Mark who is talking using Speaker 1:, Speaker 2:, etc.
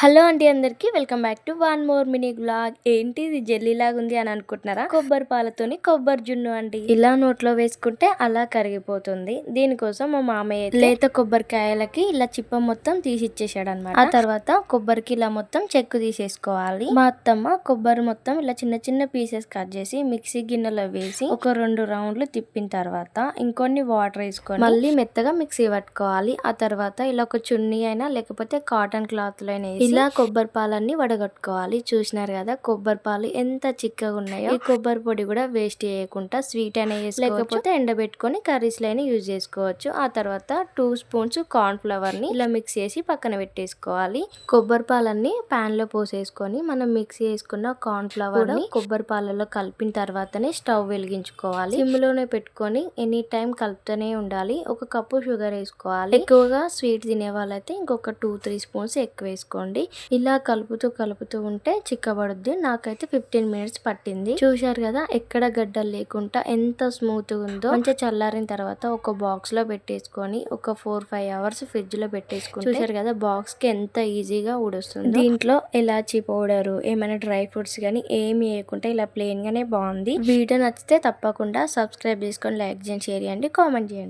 Speaker 1: Hello అండి అందరికీ welcome back to one more mini blog ఏంటి ఇది జెల్లీ లాగా ఉంది అని అనుకుంటున్నారా? కొబ్బరి పాలతోని కొబ్బరి జున్ను అండి. ఇలా నోట్లో వేసుకుంటే అలా కరిగిపోతుంది. దీనికోసం మా మామయ్య లేత కొబ్బరికాయలకి ఇలా చిప్ప మొత్తం తీసి ఇచ్చేసాడు అనమాట ఆ తర్వాత కొబ్బరికి ఇలా మొత్తం చెక్కు తీసేసుకోవాలి. మా అత్తమ్మ కొబ్బరి మొత్తం ఇలా చిన్న చిన్న పీసెస్ కట్ చేసి మిక్సీ గిన్నెలో వేసి ఒక రెండు రౌండ్లు తిప్పిన తర్వాత ఇంకొన్ని వాటర్ వేసుకొని మళ్ళీ మెత్తగా మిక్సీ పట్టుకోవాలి. ఆ తర్వాత ఇలా ఒక చున్నీ అయినా లేకపోతే కాటన్ క్లాత్లో అయినా ఇలా కొబ్బరి పాలన్నీ వడగట్టుకోవాలి. చూసినారు కదా కొబ్బరి పాలు ఎంత చిక్కగా ఉన్నాయో. ఈ కొబ్బరి పొడి కూడా వేస్ట్ చేయకుండా స్వీట్ అయినా వేసి లేకపోతే ఎండబెట్టుకొని కర్రీస్లో అయినా యూజ్ చేసుకోవచ్చు. ఆ తర్వాత టూ స్పూన్స్ కార్న్ ఫ్లవర్ని ఇలా మిక్స్ చేసి పక్కన పెట్టేసుకోవాలి. కొబ్బరి పాలన్నీ పాన్లో పోసేసుకొని మనం మిక్స్ చేసుకున్న కార్న్ ఫ్లవర్ని కొబ్బరి పాలలో కలిపిన తర్వాతనే స్టవ్ వెలిగించుకోవాలి. సిమ్లోనే పెట్టుకొని ఎనీ టైం కలుపుతూనే ఉండాలి. ఒక కప్పు షుగర్ వేసుకోవాలి. ఎక్కువగా స్వీట్ తినే వాళ్ళైతే ఇంకొక టూ త్రీ స్పూన్స్ ఎక్కువ వేసుకోండి. ఇలా కలుపుతూ కలుపుతూ ఉంటే చిక్కబడుద్ది. నాకైతే ఫిఫ్టీన్ మినిట్స్ పట్టింది. చూశారు కదా ఎక్కడ గడ్డలు లేకుండా ఎంత స్మూత్ ఉందో. మంచిగా చల్లారిన తర్వాత ఒక బాక్స్లో పెట్టేసుకొని ఒక ఫోర్ ఫైవ్ అవర్స్ ఫ్రిడ్జ్లో పెట్టేసుకుని చూశారు కదా బాక్స్కి ఎంత ఈజీగా ఊడొస్తుంది. దీంట్లో ఎలాచీ పౌడర్ ఏమైనా డ్రై ఫ్రూట్స్ కానీ ఏమి వేయకుండా ఇలా ప్లెయిన్ గానే బాగుంది. వీడియో నచ్చితే తప్పకుండా సబ్స్క్రైబ్ చేసుకొని లైక్ చేయండి షేర్ చేయండి కామెంట్ చేయండి.